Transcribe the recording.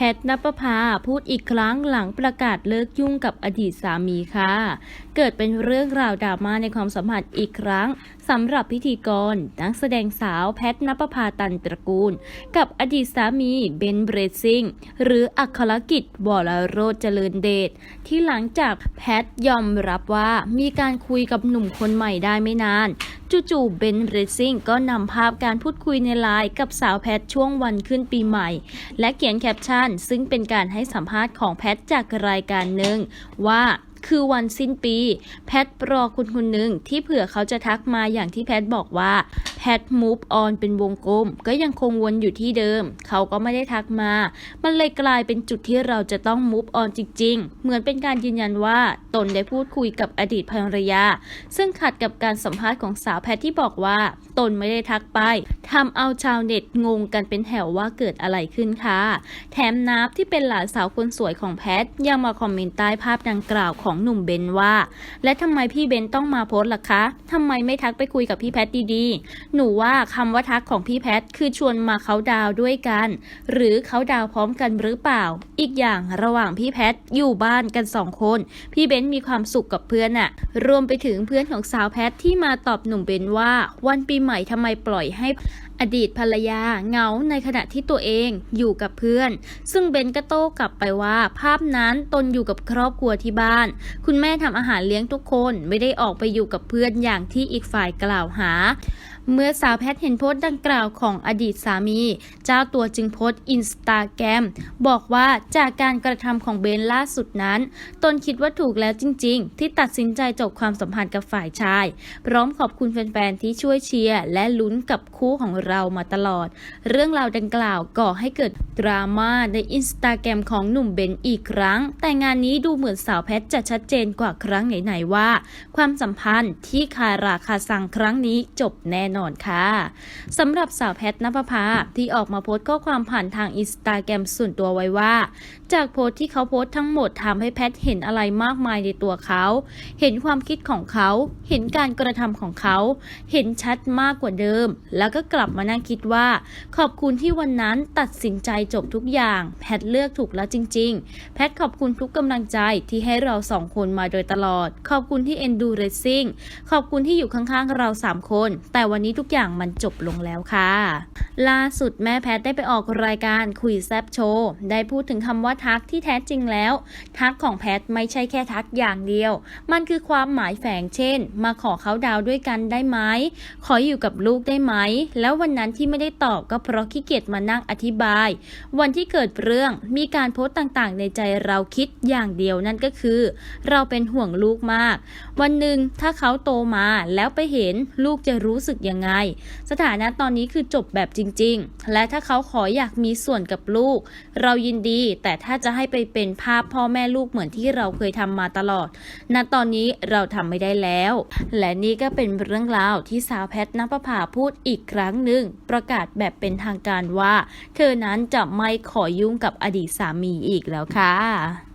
แพทนปภาพูดอีกครั้งหลังประกาศเลิกยุ่งกับอดีตสามีค่ะ เกิดเป็นเรื่องราวดราม่าในความสัมพันธ์อีกครั้งสำหรับพิธีกร นักแสดงสาวแพทนปภาตันตระกูล กับอดีตสามีเบนเบรซิงหรืออัครกิจวรโรจเจริญเดชที่หลังจากแพทยอมรับว่ามีการคุยกับหนุ่มคนใหม่ได้ไม่นาน จู่ๆเบนเรซซิ่งก็นำภาพการพูดคุยในไลน์กับสาวแพทช่วงวันขึ้นปีใหม่ และเขียนแคปชั่น ซึ่งเป็นการให้สัมภาษณ์ของแพทจากรายการหนึ่งว่าคือวันสิ้นปี แพทรอคุณคนหนึ่งที่เผื่อเขาจะทักมาอย่างที่แพทบอกว่าแพท move on เป็นวงกลม ก็ยังคงวนอยู่ที่เดิม เขาก็ไม่ได้ทักมา มันเลยกลายเป็นจุดที่เราจะต้อง move on จริง ๆ เหมือนเป็นการยืนยันว่าตนได้พูดคุยกับอดีตภรรยา ซึ่งขัดกับการสัมภาษณ์ของสาวแพทที่บอกว่า ตนไม่ได้ทักไปทำเอาชาวเน็ตงงกันเป็นแถวว่าเกิดอะไรขึ้นคะแถมนับที่เป็นหลานสาวคนสวยของแพทยังมาคอมเมนต์ใต้ภาพดังกล่าวของหนุ่มเบนว่า และทำไมพี่เบนต้องมาโพสต์ล่ะคะทำไมไม่ทักไปคุยกับพี่แพทดีๆหนูว่าคำว่าทักของพี่แพทคือชวนมาเขาดาวด้วยกัน หรือเขาดาวพร้อมกันหรือเปล่า อีกอย่างระหว่างพี่แพทอยู่บ้านกันสองคน พี่เบนมีความสุขกับเพื่อนอะรวมไปถึงเพื่อนของสาวแพทที่มาตอบหนุ่มเบนว่า วันปีใหม่ทำไมปล่อยให้ อดีตภรรยาเหงาในขณะที่ตัวเองอยู่กับเพื่อน ซึ่งเบนก็โต้กลับไปว่า ภาพนั้นตนอยู่กับครอบครัวที่บ้าน คุณแม่ทำอาหารเลี้ยงทุกคนไม่ได้ออกไปอยู่กับเพื่อนอย่างที่อีกฝ่ายกล่าวหา เมื่อสาวแพทเห็นโพสต์ดังกล่าวของอดีตสามี เจ้าตัวจึงโพสต์อินสตาแกรมบอกว่าจากการกระทำของเบนล่าสุดนั้น ตนคิดว่าถูกแล้วจริง ๆ ที่ตัดสินใจจบความสัมพันธ์กับฝ่ายชาย พร้อมขอบคุณแฟนๆที่ช่วยเชียร์และลุ้นกับคู่ของเรามาตลอด เรื่องราวดังกล่าวก่อให้เกิดดราม่าในอินสตาแกรมของหนุ่มเบนอีกครั้ง แต่งานนี้ดูเหมือนสาวแพทจะชัดเจนกว่าครั้งไหนๆว่า ความสัมพันธ์ที่คาราคาซังครั้งนี้จบแน่นอนค่ะสำหรับสาวแพทนภพาที่ออกมาโพสต์ข้อความผ่านทางอินสตาแกรมส่วนตัวไว้ว่า จากโพสต์ที่เขาโพสต์ทั้งหมดทำให้แพทเห็นอะไรมากมายในตัวเขา เห็นความคิดของเขา เห็นการกระทำของเขา เห็นชัดมากกว่าเดิม แล้วก็กลับมานั่งคิดว่า ขอบคุณที่วันนั้นตัดสินใจจบทุกอย่าง แพทเลือกถูกแล้วจริง ๆ แพทขอบคุณทุกกำลังใจที่ให้เราสองคนมาโดยตลอด ขอบคุณที่เอ็นดูเรซซิ่งขอบคุณที่อยู่ข้างๆเราสามคน แต่วันนี้ทุกอย่างมันจบลงแล้วค่ะ ล่าสุดแม่แพทได้ไปออกรายการคุยแซบโชว์ได้พูดถึงคำว่าทักที่แท้จริงแล้ว ทักของแพทไม่ใช่แค่ทักอย่างเดียว มันคือความหมายแฝงเช่น มาขอเขาดาวด้วยกันได้ไหมขออยู่กับลูกได้ไหม แล้ววันนั้นที่ไม่ได้ตอบก็เพราะขี้เกียจมานั่งอธิบาย วันที่เกิดเรื่องมีการโพสต์ต่างๆ ในใจเราคิดอย่างเดียวนั่นก็คือ เราเป็นห่วงลูกมาก วันหนึ่งถ้าเขาโตมาแล้วไปเห็นลูกจะรู้สึกยังไง สถานะตอนนี้คือจบแบบจริง ๆ และถ้าเขาขออยากมีส่วนกับลูก เรายินดี แต่ถ้าจะให้ไปเป็นภาพพ่อแม่ลูกเหมือนที่เราเคยทำมาตลอดณตอนนี้เราทำไม่ได้แล้ว และนี่ก็เป็นเรื่องราวที่สาวแพทย์นภพาพูดอีกครั้งหนึ่งงประกาศแบบเป็นทางการว่า เธอนั้นจะไม่ขอยุ่งกับอดีตสามีอีกแล้วค่ะ